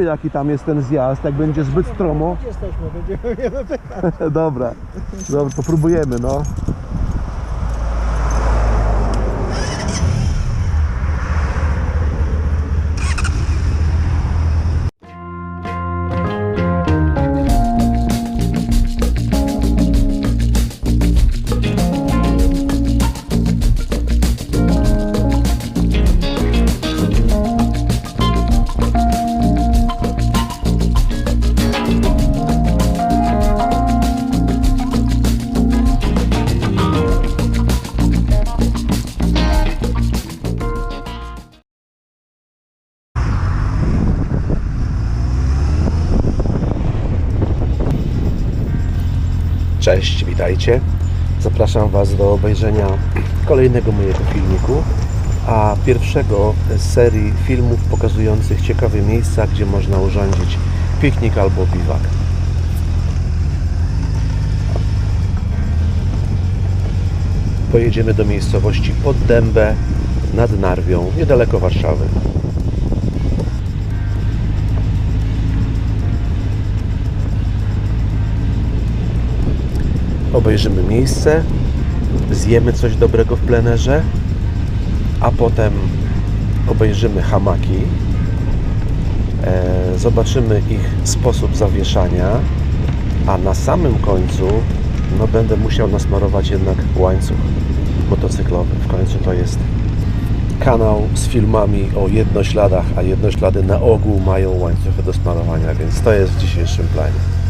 jaki tam jest ten zjazd, jak będzie zbyt stromo. Jesteśmy, będziemy. Dobra, dobra, to próbujemy, no. Cześć, witajcie. Zapraszam Was do obejrzenia kolejnego mojego filmiku, a pierwszego z serii filmów pokazujących ciekawe miejsca, gdzie można urządzić piknik albo biwak. Pojedziemy do miejscowości Poddębę nad Narwią, niedaleko Warszawy. Obejrzymy miejsce, zjemy coś dobrego w plenerze, a potem obejrzymy hamaki, e, zobaczymy ich sposób zawieszania, a na samym końcu no, będę musiał nasmarować jednak łańcuch motocyklowy. W końcu to jest kanał z filmami o jednośladach, a jednoślady na ogół mają łańcuchy do smarowania, więc to jest w dzisiejszym planie.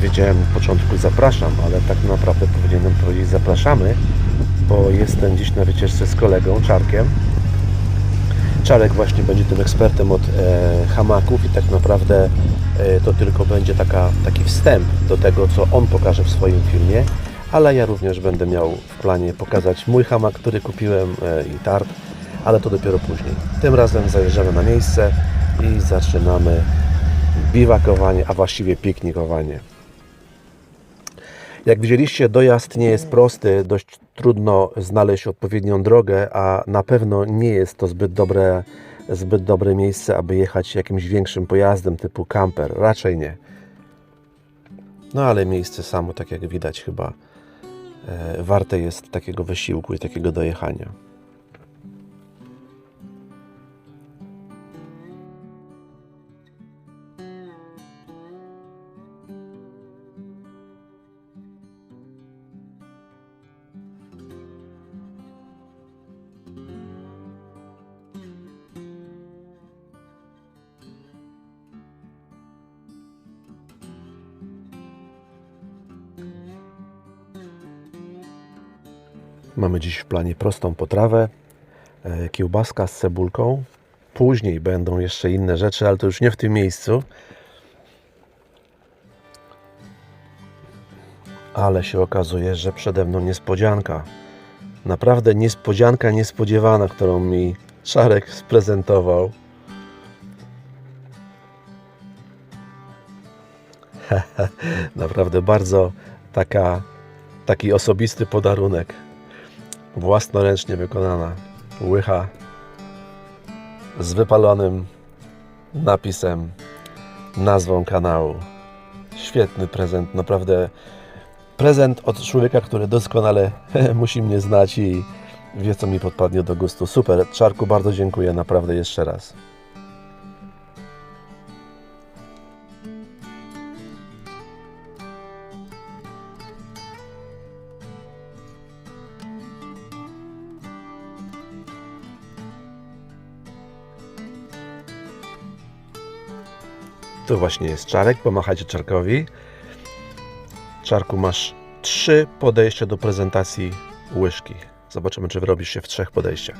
Powiedziałem na początku zapraszam, ale tak naprawdę powinienem powiedzieć zapraszamy, bo jestem dziś na wycieczce z kolegą Czarkiem. Czarek właśnie będzie tym ekspertem od e, hamaków i tak naprawdę e, to tylko będzie taka, taki wstęp do tego, co on pokaże w swoim filmie, ale ja również będę miał w planie pokazać mój hamak, który kupiłem e, i tart, ale to dopiero później. Tym razem zajeżdżamy na miejsce i zaczynamy biwakowanie, a właściwie piknikowanie. Jak widzieliście, dojazd nie jest prosty, dość trudno znaleźć odpowiednią drogę, a na pewno nie jest to zbyt dobre, zbyt dobre miejsce, aby jechać jakimś większym pojazdem typu camper. Raczej nie. No ale miejsce samo, tak jak widać, chyba e, warte jest takiego wysiłku i takiego dojechania. Mamy dziś w planie prostą potrawę, e, kiełbaska z cebulką. Później będą jeszcze inne rzeczy, ale to już nie w tym miejscu. Ale się okazuje, że przede mną niespodzianka. Naprawdę niespodzianka niespodziewana, którą mi Szarek sprezentował. Naprawdę bardzo taka, taki osobisty podarunek własnoręcznie wykonana łycha z wypalonym napisem, nazwą kanału. Świetny prezent, naprawdę prezent od człowieka, który doskonale musi mnie znać i wie, co mi podpadnie do gustu. Super, Czarku, bardzo dziękuję, naprawdę jeszcze raz. To właśnie jest Czarek, pomachajcie Czarkowi. Czarku, masz trzy podejścia do prezentacji łyżki. Zobaczymy, czy wyrobisz się w trzech podejściach.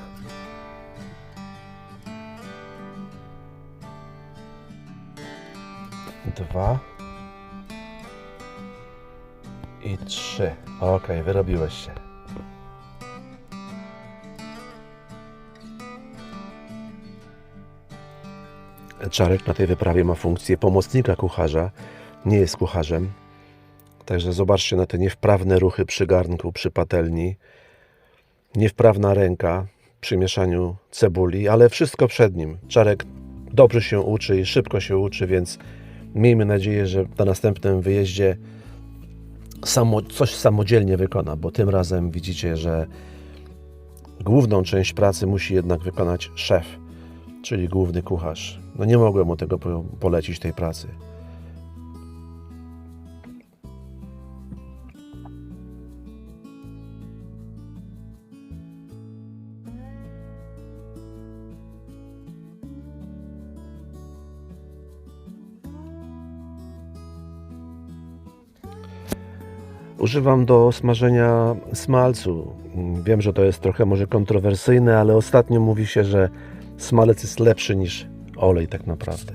Dwa i trzy. Ok, wyrobiłeś się. Czarek na tej wyprawie ma funkcję pomocnika kucharza, nie jest kucharzem. Także zobaczcie na te niewprawne ruchy przy garnku, przy patelni. Niewprawna ręka. przy mieszaniu cebuli, ale wszystko przed nim. Czarek dobrze się uczy i szybko się uczy, więc miejmy nadzieję, że na następnym wyjeździe samo, coś samodzielnie wykona, bo tym razem widzicie, że główną część pracy musi jednak wykonać szef, czyli główny kucharz. No nie mogłem mu tego po- polecić, tej pracy. Używam do smażenia smalcu. Wiem, że to jest trochę może kontrowersyjne, ale ostatnio mówi się, że smalec jest lepszy niż olej tak naprawdę.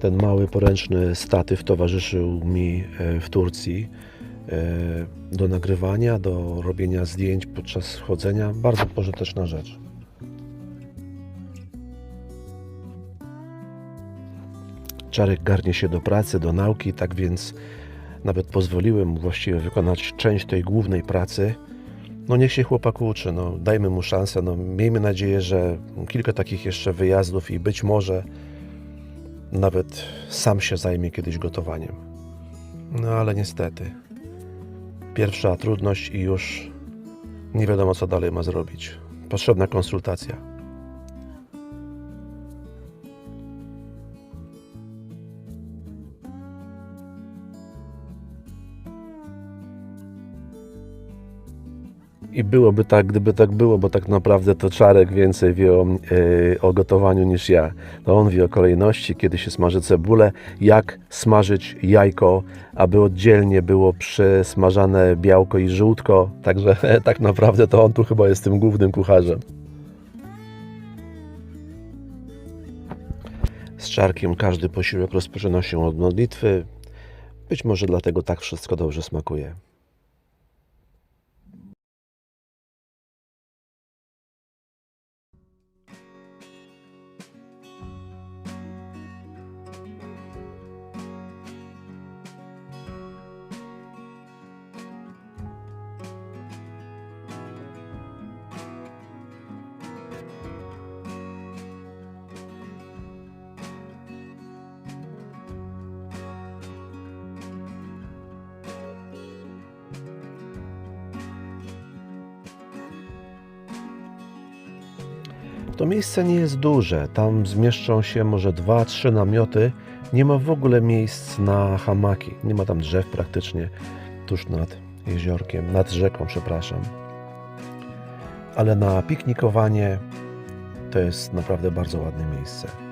Ten mały poręczny statyw towarzyszył mi e, w Turcji e, do nagrywania, do robienia zdjęć podczas chodzenia. Bardzo pożyteczna rzecz. Czarek garnie się do pracy, do nauki, tak więc nawet pozwoliłem mu właściwie wykonać część tej głównej pracy. No niech się chłopak uczy, no, dajmy mu szansę, no, miejmy nadzieję, że kilka takich jeszcze wyjazdów i być może nawet sam się zajmie kiedyś gotowaniem. No ale niestety, pierwsza trudność i już nie wiadomo co dalej ma zrobić. Potrzebna konsultacja. I byłoby tak, gdyby tak było, bo tak naprawdę to Czarek więcej wie o, e, o gotowaniu niż ja. To on wie o kolejności, kiedy się smaży cebulę, jak smażyć jajko, aby oddzielnie było przesmażane białko i żółtko. Także tak naprawdę to on tu chyba jest tym głównym kucharzem. Z Czarkiem każdy posiłek rozpoczyna się od modlitwy. Być może dlatego tak wszystko dobrze smakuje. To miejsce nie jest duże. Tam zmieszczą się może dwa, trzy namioty. Nie ma w ogóle miejsc na hamaki. Nie ma tam drzew praktycznie tuż nad jeziorkiem, nad rzeką, przepraszam. Ale na piknikowanie to jest naprawdę bardzo ładne miejsce.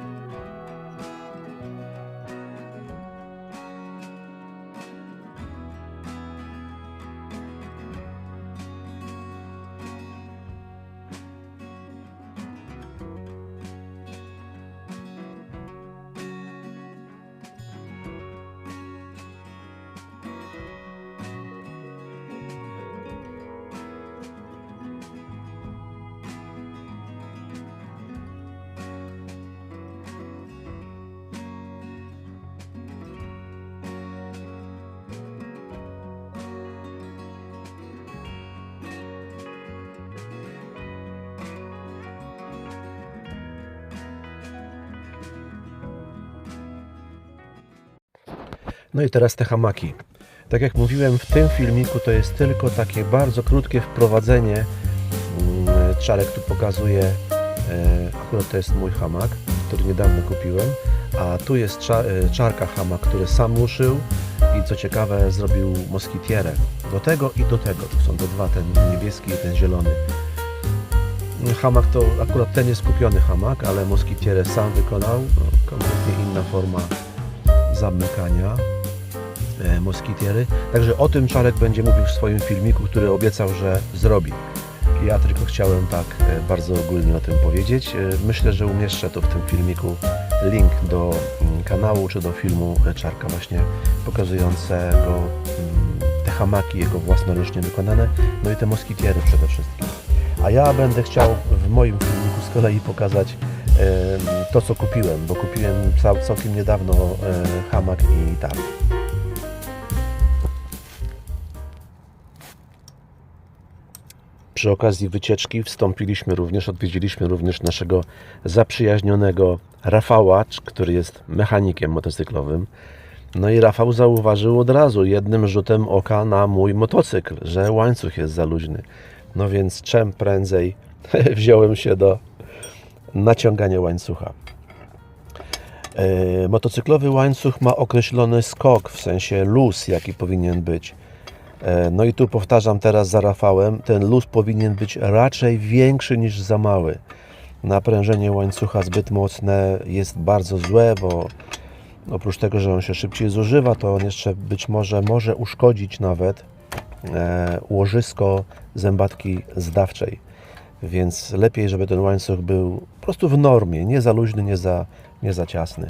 No i teraz te hamaki. Tak jak mówiłem, w tym filmiku to jest tylko takie bardzo krótkie wprowadzenie. Mm, Czarek tu pokazuje, e, akurat to jest mój hamak, który niedawno kupiłem, a tu jest e, czarka hamak, który sam uszył i co ciekawe zrobił moskitierę. Do tego i do tego, to są te dwa, ten niebieski i ten zielony. Hamak to akurat ten jest kupiony hamak, ale moskitierę sam wykonał, no, kompletnie inna forma zamykania moskitiery. Także o tym Czarek będzie mówił w swoim filmiku, który obiecał, że zrobi. Ja tylko chciałem tak e, bardzo ogólnie o tym powiedzieć. E, Myślę, że umieszczę to w tym filmiku link do mm, kanału czy do filmu e, Czarka właśnie pokazującego mm, te hamaki jego własnoręcznie wykonane, no i te moskitiery przede wszystkim. A ja będę chciał w moim filmiku z kolei pokazać to, co kupiłem, bo kupiłem cał, całkiem niedawno e, hamak i targ. Przy okazji wycieczki wstąpiliśmy również, odwiedziliśmy również naszego zaprzyjaźnionego Rafała, który jest mechanikiem motocyklowym. No i Rafał zauważył od razu jednym rzutem oka na mój motocykl, że łańcuch jest za luźny. No więc czym prędzej wziąłem się do naciągania łańcucha. E, Motocyklowy łańcuch ma określony skok, w sensie luz, jaki powinien być. E, No i tu powtarzam teraz za Rafałem, ten luz powinien być raczej większy niż za mały. Naprężenie łańcucha zbyt mocne jest bardzo złe, bo oprócz tego, że on się szybciej zużywa, to on jeszcze być może może uszkodzić nawet e, łożysko zębatki zdawczej. Więc lepiej, żeby ten łańcuch był po prostu w normie, nie za luźny, nie za, nie za ciasny.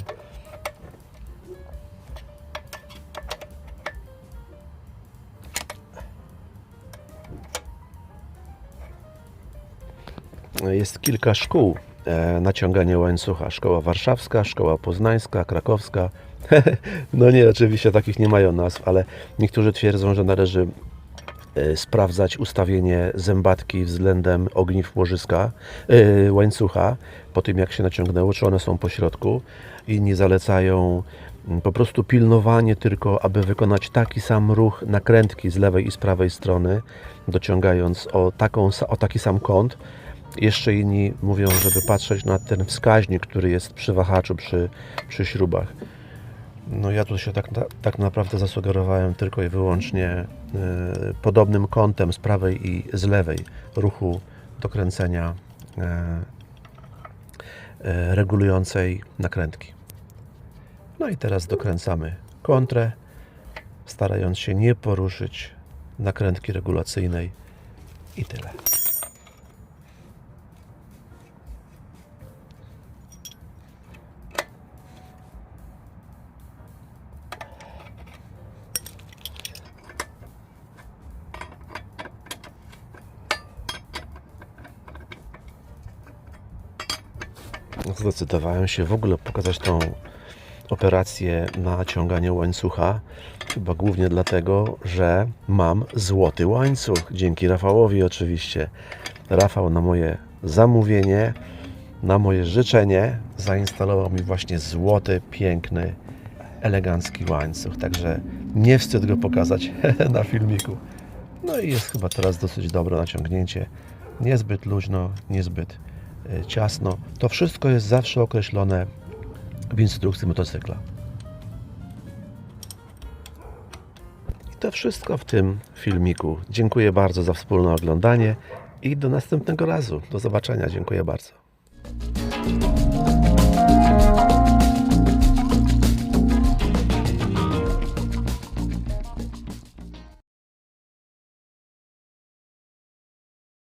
Jest kilka szkół e, naciągania łańcucha. Szkoła warszawska, szkoła poznańska, krakowska. No nie, oczywiście takich nie mają nazw, ale niektórzy twierdzą, że należy e, sprawdzać ustawienie zębatki względem ogniw łożyska, e, łańcucha, po tym jak się naciągnęło, czy one są po środku. Inni zalecają mm, po prostu pilnowanie tylko, aby wykonać taki sam ruch nakrętki z lewej i z prawej strony, dociągając o, taką, o taki sam kąt. Jeszcze inni mówią, żeby patrzeć na ten wskaźnik, który jest przy wahaczu, przy, przy śrubach. No ja tu się tak, tak naprawdę zasugerowałem tylko i wyłącznie e, podobnym kątem z prawej i z lewej ruchu dokręcenia e, e, regulującej nakrętki. No i teraz dokręcamy kontrę, starając się nie poruszyć nakrętki regulacyjnej i tyle. Zdecydowałem się w ogóle pokazać tą operację naciągania łańcucha. Chyba głównie dlatego, że mam złoty łańcuch. Dzięki Rafałowi oczywiście. Rafał na moje zamówienie, na moje życzenie zainstalował mi właśnie złoty, piękny, elegancki łańcuch. Także nie wstyd go pokazać na filmiku. No i jest chyba teraz dosyć dobre naciągnięcie. Niezbyt luźno, niezbyt ciasno. To wszystko jest zawsze określone w instrukcji motocykla. I to wszystko w tym filmiku. Dziękuję bardzo za wspólne oglądanie i do następnego razu. Do zobaczenia. Dziękuję bardzo.